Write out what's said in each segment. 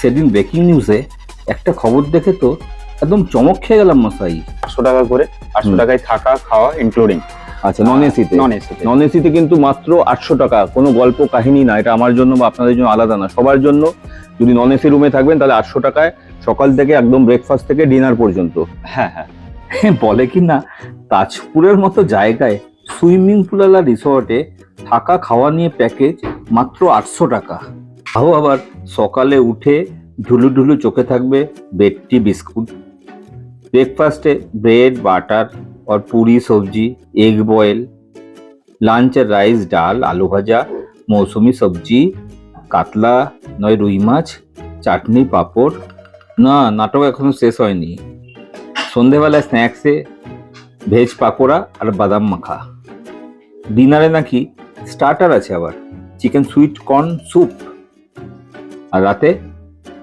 সেদিন ব্রেকিং নিউজে একটা খবর দেখে তো একদম চমক খেয়ে গেলাম মশাই। আটশো টাকা করে আটশো টাকায় থাকা খাওয়া ইনক্লুডিং আচ্ছা নন এসিতে নন এসিতে নন এসিতে কিন্তু মাত্র আটশো টাকা কোনো গল্প কাহিনী না এটা আমার জন্য বা আপনাদের জন্য আলাদা না। সবার জন্য যদি নন এসি রুমে থাকবেন তাহলে আটশো টাকায় সকাল থেকে একদম ব্রেকফাস্ট থেকে ডিনার পর্যন্ত। হ্যাঁ হ্যাঁ। বলে কি না তাজপুরের মতো জায়গায় সুইমিং পুলালা রিসর্টে থাকা খাওয়া নিয়ে প্যাকেজ মাত্র আটশো টাকা। তাও আবার সকালে উঠে ধুলু ঢুলু চোখে থাকবে বেডটি বিস্কুট। ব্রেকফাস্টে ব্রেড, বাটার, আর পুরি, সবজি, এগ বয়েল, লাঞ্চে রাইস, ডাল, আলু ভাজা, মৌসুমি সবজি, কাতলা, নয় রুই মাছ, চাটনি, পাঁপড়। না, নাটক এখনও শেষ হয়নি। সন্ধেবেলায় স্ন্যাক্সে ভেজ পাকোড়া আর বাদাম মাখা। ডিনারে নাকি স্টার্টার আছে আবার, চিকেন সুইট কর্ন স্যুপ। আর রাতে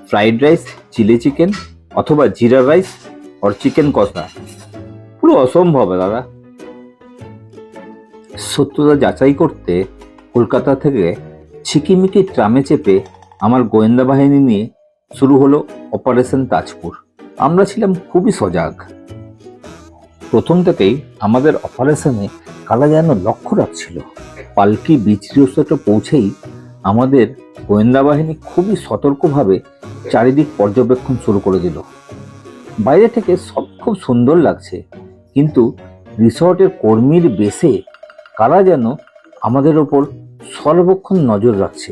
ফ্রাইড রাইস চিলি চিকেন অথবা জিরা রাইস আর চিকেন কষা। পুরো অসম্ভব দাদা। সত্যতা যাচাই করতে কলকাতা থেকে ছিকিমিকি ট্রামে চেপে আমার গোয়েন্দা বাহিনী নিয়ে শুরু হলো অপারেশন তাজপুর। আমরা ছিলাম খুবই সজাগ। প্রথম থেকেই আমাদের অপারেশনে কালা যেন লক্ষ্য রাখছিল পালকি বিচ পৌঁছেই আমাদের গোয়েন্দা বাহিনী খুবই সতর্কভাবে চারিদিক পর্যবেক্ষণ শুরু করে দিল। বাইরে থেকে সব খুব সুন্দর লাগছে, কিন্তু রিসর্টের কর্মীর বেশে কারা যেন আমাদের ওপর সর্বক্ষণ নজর রাখছে।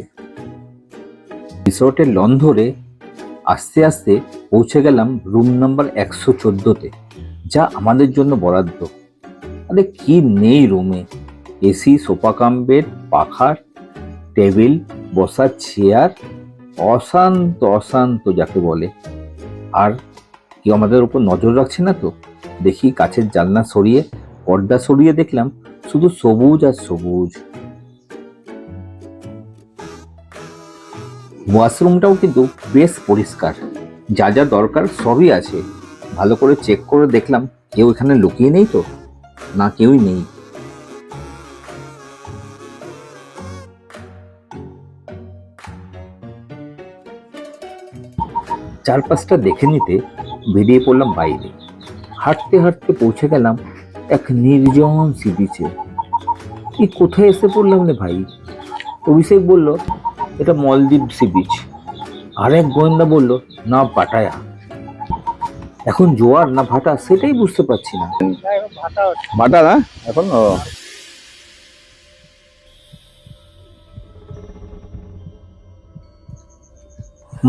রিসর্টের লন ধরে আস্তে আস্তে পৌঁছে গেলাম রুম নাম্বার একশো চোদ্দোতে, যা আমাদের জন্য বরাদ্দ। আরে কি নেই রুমে? এসি, সোফা কাম, বেড, পাখার টেবিল, বসার চেয়ার, অশান্ত অশান্ত যাকে বলে। আর কেউ আমাদের উপর নজর রাখছে না তো? দেখি কাছের জানলা সরিয়ে, পর্দা সরিয়ে দেখলাম শুধু সবুজ আর সবুজ। ওয়াশরুমটাও কিন্তু বেশ পরিষ্কার। যা যা দরকার সবই আছে। ভালো করে চেক করে দেখলাম, কেউ এখানে লুকিয়ে নেই তো? না কেউই নেই। চারপাশটা দেখে নিতে বেরিয়ে পড়লাম বাইরে। হাঁটতে হাঁটতে পৌঁছে গেলাম এক নির্জন সি বিচে এই কোথায় এসে পড়লাম রে ভাই? অভিষেক বলল এটা মলদ্বীপ সি বিচ। আর এক গোয়েন্দা বলল না পাটায়া। এখন জোয়ার না ভাটা সেটাই বুঝতে পারছি না। বাটা না? এখন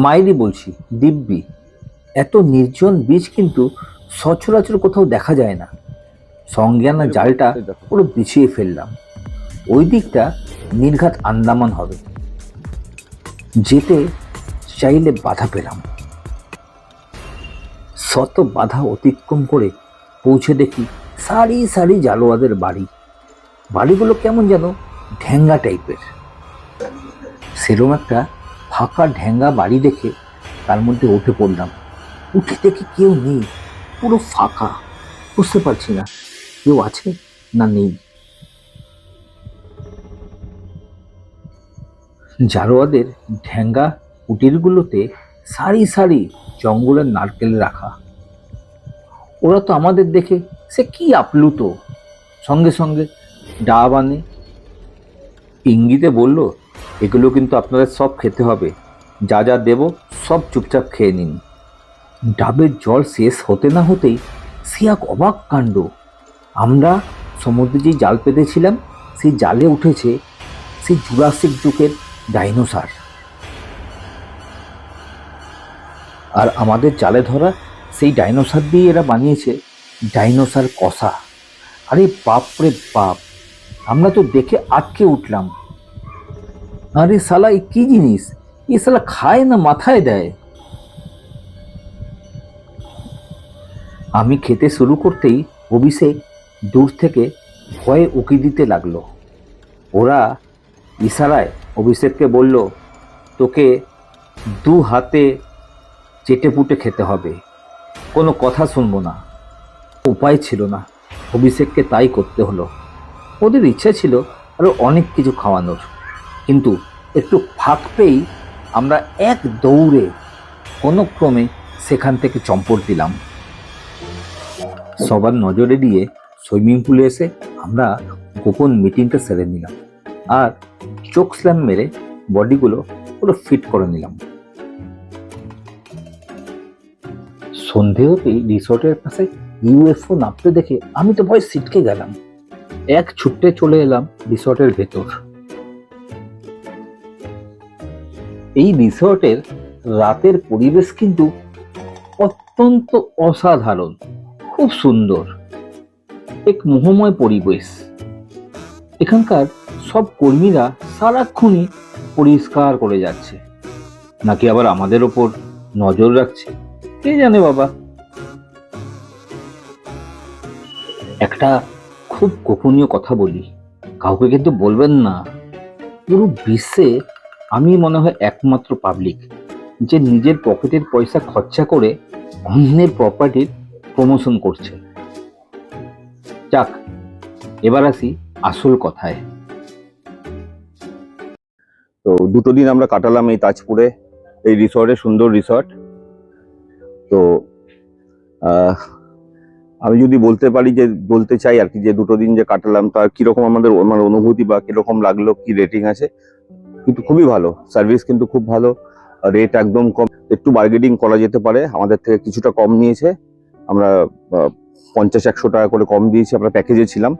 মাইরি বলছি, দিব্যি। এত নির্জন বীজ কিন্তু সচরাচর কোথাও দেখা যায় না। সঙ্গে আনা জালটা পুরো বিছিয়ে ফেললাম। ওই দিকটা নির্ঘাত আন্দামান হবে। যেতে চাইলে বাধা পেলাম। শত বাধা অতিক্রম করে পৌঁছে দেখি সারি সারি জালোয়াদের বাড়ি। বাড়িগুলো কেমন যেন ঢ্যাঙ্গা টাইপের সেরম একটা ফাঁকা ঢ্যাঙ্গা বাড়ি দেখে তার মধ্যে উঠে পড়লাম। উঠে দেখি কেউ নেই, পুরো ফাঁকা। বুঝতে পারছি না কেউ আছে না নেই। জারোয়াদের ঢ্যাঙ্গা কুটিরগুলোতে সারি সারি জঙ্গলের নারকেল রাখা। ওরা তো আমাদের দেখে সে কি আপ্লুত। সঙ্গে সঙ্গে ডাব আনে। ইঙ্গিতে বলল এগুলো কিন্তু আপনাদের সব খেতে হবে। যা যা দেব, সব চুপচাপ খেয়ে নিন। ডাবের জল শেষ হতে না হতেই সে এক অবাক কাণ্ড। আমরা সমুদ্রে যে জাল পেতেছিলাম সেই জালে উঠেছে সেই জুরাসিক যুগের ডাইনোসার। আর আমাদের জালে ধরা সেই ডাইনোসার দিয়ে এরা বানিয়েছে ডাইনোসার কষা। আরে বাপরে বাপ, আমরা তো দেখে আটকে উঠলাম। আরে শালা, এ কি জিনিস? এ শালা খায় না, মাথায় দেয়। আমি খেতে শুরু করতেই অভিষেক দূর থেকে ভয়ে উকি দিতে লাগল। ওরা ইশারায় অভিষেককে বলল, তোকে দু হাতে চেটে পুটে খেতে হবে। কোনো কথা শুনব না। উপায় ছিল না। অভিষেককে তাই করতে হলো। ওদের ইচ্ছা ছিল আরও অনেক কিছু খাওয়ানোর। কিন্তু একটু ফাঁক পেয়েই আমরা এক দৌড়ে কোনো ক্রমে সেখান থেকে চম্পট দিলাম। সবার নজরে দিয়ে সুইমিং পুলে এসে আমরা গোপন মিটিংটা সেরে নিলাম আর চোখ স্ল্যাম মেরে বডিগুলো পুরো ফিট করে নিলাম। সন্ধে হতেই রিসর্টের পাশে ইউএফও নামতে দেখে আমি তো ভয় সিটকে গেলাম। এক ছুট্টে চলে এলাম রিসর্টের ভেতর। এই রিসর্টের রাতের পরিবেশ কিন্তু অত্যন্ত অসাধারণ, খুব সুন্দর, এক মোহময় পরিবেশ। এখানকার সব কর্মীরা সারাক্ষণই পরিষ্কার করে যাচ্ছে, নাকি আবার আমাদের ওপর নজর রাখছে? কে জানে বাবা? একটা খুব গোপনীয় কথা বলি, কাউকে কিন্তু বলবেন না। পুরো বিশ্বে আমি মনে হয় একমাত্র পাবলিক যে নিজের পকেটের পয়সা খরচা করে অন্যের প্রপার্টির প্রমোশন করছে। যাক, এবার আসি আসল কথায়। তো দুটো দিন আমরা কাটালাম এই তাজপুরে, এই রিসর্টে সুন্দর রিসর্ট তো আমি যদি বলতে পারি যে, বলতে চাই আর কি, যে দুটো দিন যে কাটালাম তার কীরকম আমাদের আমার অনুভূতি বা কীরকম লাগল, কি রেটিং আছে? কিন্তু খুবই ভালো। সার্ভিস কিন্তু খুব ভালো। রেট একদম কম। একটু বার্গেনিং করা যেতে পারে। আমাদের থেকে কিছুটা কম নিয়েছে। আমরা পঞ্চাশ, একশো টাকা করে কম দিয়েছি। আমরা প্যাকেজে ছিলাম।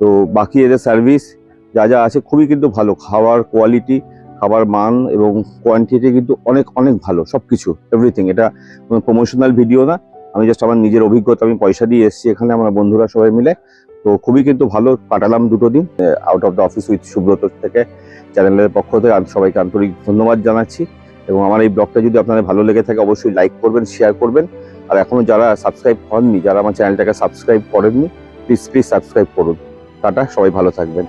তো বাকি এদের সার্ভিস যা যা আছে খুবই কিন্তু ভালো। খাওয়ার কোয়ালিটি খাবার মান এবং কোয়ান্টিটি কিন্তু অনেক অনেক ভালো। সব কিছু এভরিথিং এটা কোনো প্রমোশনাল ভিডিও না। আমি জাস্ট আমার নিজের অভিজ্ঞতা, আমি পয়সা দিয়ে এসেছি এখানে আমার বন্ধুরা সবাই মিলে। তো খুবই কিন্তু ভালো। কাটালাম দুটো দিন out of the office with Subrata থেকে। চ্যানেলের পক্ষ থেকে আমি সবাইকে আন্তরিক ধন্যবাদ জানাচ্ছি এবং আমার এই ব্লগটা যদি আপনাদের ভালো লেগে থাকে, অবশ্যই লাইক করবেন শেয়ার করবেন। আর এখনও যারা সাবস্ক্রাইব হননি যারা আমার চ্যানেলটাকে সাবস্ক্রাইব করেননি প্লিজ প্লিজ সাবস্ক্রাইব করুন। টাটা, সবাই ভালো থাকবেন।